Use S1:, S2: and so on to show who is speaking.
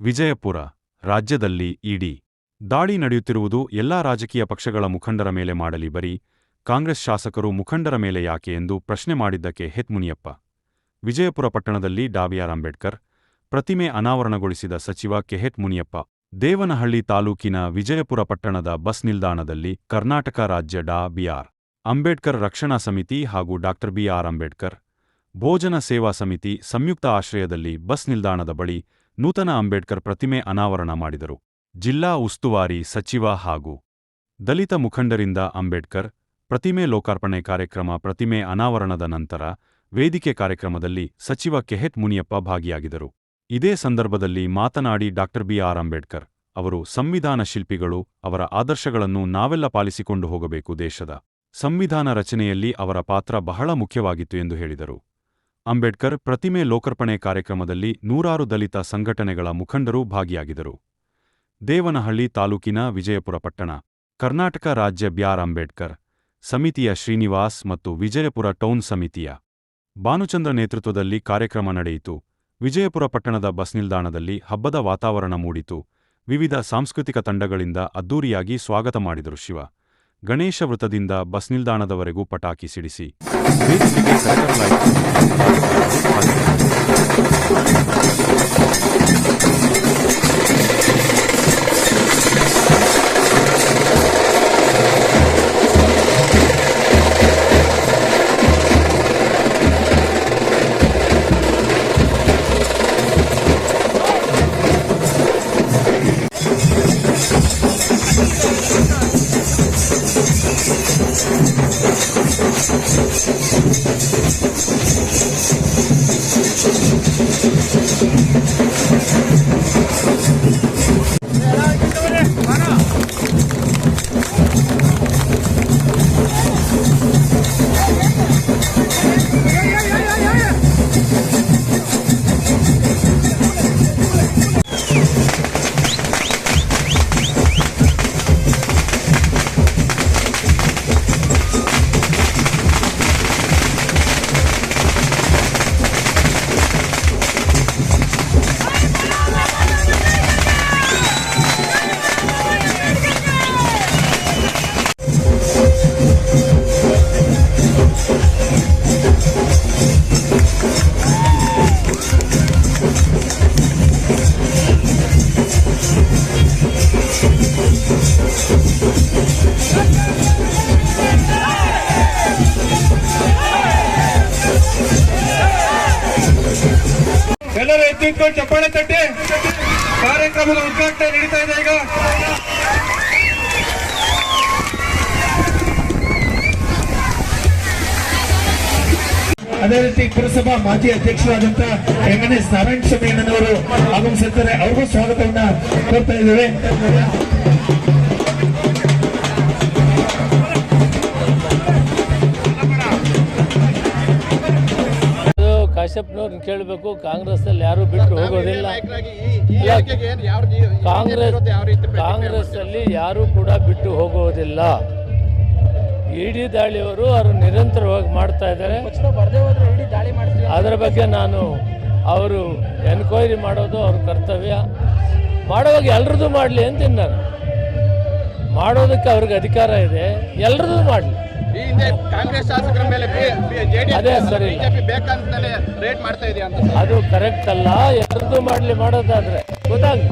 S1: ವಿಜಯಪುರ, ರಾಜ್ಯದಲ್ಲಿ ಇಡಿ ದಾಳಿ ನಡೆಯುತ್ತಿರುವುದು ಎಲ್ಲಾ ರಾಜಕೀಯ ಪಕ್ಷಗಳ ಮುಖಂಡರ ಮೇಲೆ ಮಾಡಲಿ ಬರೀ ಕಾಂಗ್ರೆಸ್ ಶಾಸಕರು ಮುಖಂಡರ ಮೇಲೆ ಯಾಕೆ ಎಂದು ಪ್ರಶ್ನೆ ಮಾಡಿದ್ದಕ್ಕೆ ಹೆತ್ ಮುನಿಯಪ್ಪ. ವಿಜಯಪುರ ಪಟ್ಟಣದಲ್ಲಿ ಡಾಬಿಆರ್ ಅಂಬೇಡ್ಕರ್ ಪ್ರತಿಮೆ ಅನಾವರಣಗೊಳಿಸಿದ ಸಚಿವ ಕೆಹೆಟ್ ಮುನಿಯಪ್ಪ. ದೇವನಹಳ್ಳಿ ತಾಲೂಕಿನ ವಿಜಯಪುರ ಪಟ್ಟಣದ ಬಸ್ ನಿಲ್ದಾಣದಲ್ಲಿ ಕರ್ನಾಟಕ ರಾಜ್ಯ ಡಾ ಬಿಆರ್ ಅಂಬೇಡ್ಕರ್ ರಕ್ಷಣಾ ಸಮಿತಿ ಹಾಗೂ ಡಾಕ್ಟರ್ ಬಿಆರ್ ಅಂಬೇಡ್ಕರ್ ಭೋಜನ ಸೇವಾ ಸಮಿತಿ ಸಂಯುಕ್ತ ಆಶ್ರಯದಲ್ಲಿ ಬಸ್ ನಿಲ್ದಾಣದ ಬಳಿ ನೂತನ ಅಂಬೇಡ್ಕರ್ ಪ್ರತಿಮೆ ಅನಾವರಣ ಮಾಡಿದರು. ಜಿಲ್ಲಾ ಉಸ್ತುವಾರಿ ಸಚಿವ ಹಾಗೂ ದಲಿತ ಮುಖಂಡರಿಂದ ಅಂಬೇಡ್ಕರ್ ಪ್ರತಿಮೆ ಲೋಕಾರ್ಪಣೆ ಕಾರ್ಯಕ್ರಮ ಪ್ರತಿಮೆ ಅನಾವರಣದ ನಂತರ ವೇದಿಕೆ ಕಾರ್ಯಕ್ರಮದಲ್ಲಿ ಸಚಿವ ಕೆಹೆಟ್ ಮುನಿಯಪ್ಪ ಭಾಗಿಯಾಗಿದರು ಇದೇ ಸಂದರ್ಭದಲ್ಲಿ ಮಾತನಾಡಿ ಡಾ ಬಿಆರ್ ಅಂಬೇಡ್ಕರ್ ಅವರು ಸಂವಿಧಾನ ಶಿಲ್ಪಿಗಳು ಅವರ ಆದರ್ಶಗಳನ್ನು ನಾವೆಲ್ಲ ಪಾಲಿಸಿಕೊಂಡು ಹೋಗಬೇಕು ದೇಶದ ಸಂವಿಧಾನ ರಚನೆಯಲ್ಲಿ ಅವರ ಪಾತ್ರ ಬಹಳ ಮುಖ್ಯವಾಗಿತ್ತು ಎಂದು ಹೇಳಿದರು. ಅಂಬೇಡ್ಕರ್ ಪ್ರತಿಮೆ ಲೋಕಾರ್ಪಣೆ ಕಾರ್ಯಕ್ರಮದಲ್ಲಿ ನೂರಾರು ದಲಿತ ಸಂಘಟನೆಗಳ ಮುಖಂಡರು ಭಾಗಿಯಾಗಿದರು ದೇವನಹಳ್ಳಿ ತಾಲೂಕಿನ ವಿಜಯಪುರ ಪಟ್ಟಣ, ಕರ್ನಾಟಕ ರಾಜ್ಯ ಬ್ಯಾರ್ ಅಂಬೇಡ್ಕರ್, ಸಮಿತಿಯ ಶ್ರೀನಿವಾಸ್ ಮತ್ತು ವಿಜಯಪುರ ಟೌನ್ ಸಮಿತಿಯ ಭಾನುಚಂದ್ರ ನೇತೃತ್ವದಲ್ಲಿ ಕಾರ್ಯಕ್ರಮ ನಡೆಯಿತು. ವಿಜಯಪುರ ಪಟ್ಟಣದ ಬಸ್ ನಿಲ್ದಾಣದಲ್ಲಿ ಹಬ್ಬದ ವಾತಾವರಣ ಮೂಡಿತು. ವಿವಿಧ ಸಾಂಸ್ಕೃತಿಕ ತಂಡಗಳಿಂದ ಅದ್ದೂರಿಯಾಗಿ ಸ್ವಾಗತ ಮಾಡಿದರು ಶಿವ. ಗಣೇಶ ವೃತ್ತದಿಂದ ಬಸ್ ನಿಲ್ದಾಣದವರೆಗೂ ಪಟಾಕಿ ಸಿಡಿಸಿ.
S2: ಎತ್ತಿಟ್ಕೊಂಡು ಚಪ್ಪಾಳೆ ತಟ್ಟಿ. ಕಾರ್ಯಕ್ರಮದ ಉದ್ಘಾಟನೆ ನಡೀತಾ ಇದೆ ಈಗ. ಅದೇ ರೀತಿ ಪುರಸಭಾ ಮಾಜಿ ಅಧ್ಯಕ್ಷರಾದಂತಹ ಎಂ ಎಸ್ ನಾರಾಯಣ ಸ್ವಾಮಿಯಣ್ಣನವರು ಆಗಮಿಸುತ್ತಾರೆ ಅವ್ರಿಗೂ ಸ್ವಾಗತವನ್ನ ಕೋರ್ತಾ ಇದ್ದೇವೆ.
S3: ಕಾಶ್ಯಪ್ನವ್ರನ್ನ ಕೇಳಬೇಕು. ಕಾಂಗ್ರೆಸ್ಸಲ್ಲಿ ಯಾರು ಬಿಟ್ಟು ಹೋಗೋದಿಲ್ಲ. ಕಾಂಗ್ರೆಸ್ ಕಾಂಗ್ರೆಸ್ ಅಲ್ಲಿ ಯಾರು ಕೂಡ ಬಿಟ್ಟು ಹೋಗುವುದಿಲ್ಲ ಇಡಿ ದಾಳಿಯವರು ಅವರು ನಿರಂತರವಾಗಿ ಮಾಡ್ತಾ ಇದ್ದಾರೆ. ಅದರ ಬಗ್ಗೆ ನಾನು ಅವರು ಎನ್ಕ್ವೈರಿ ಮಾಡೋದು ಅವ್ರ ಕರ್ತವ್ಯ. ಮಾಡೋವಾಗ ಎಲ್ರದ್ದು ಮಾಡಲಿ ಅಂತೀನಿ ನಾನು ಮಾಡೋದಕ್ಕೆ ಅವ್ರಿಗೆ ಅಧಿಕಾರ ಇದೆ. ಎಲ್ರದ್ದು ಮಾಡಲಿ.
S4: ಈ ಹಿಂದೆ ಕಾಂಗ್ರೆಸ್ ಶಾಸಕರ ಮೇಲೆ
S3: ಅದೇ ಸರಿ.
S4: ಬಿಜೆಪಿ ಬೇಕಂತಲೇ ರೇಟ್ ಮಾಡ್ತಾ ಇದೆಯಾ ಅಂತ.
S3: ಅದು ಕರೆಕ್ಟ್ ಅಲ್ಲ ಎಲ್ರದ್ದು ಮಾಡಲಿ ಮಾಡೋದಾದ್ರೆ. ಗೊತ್ತಾಗ್ಲಿ.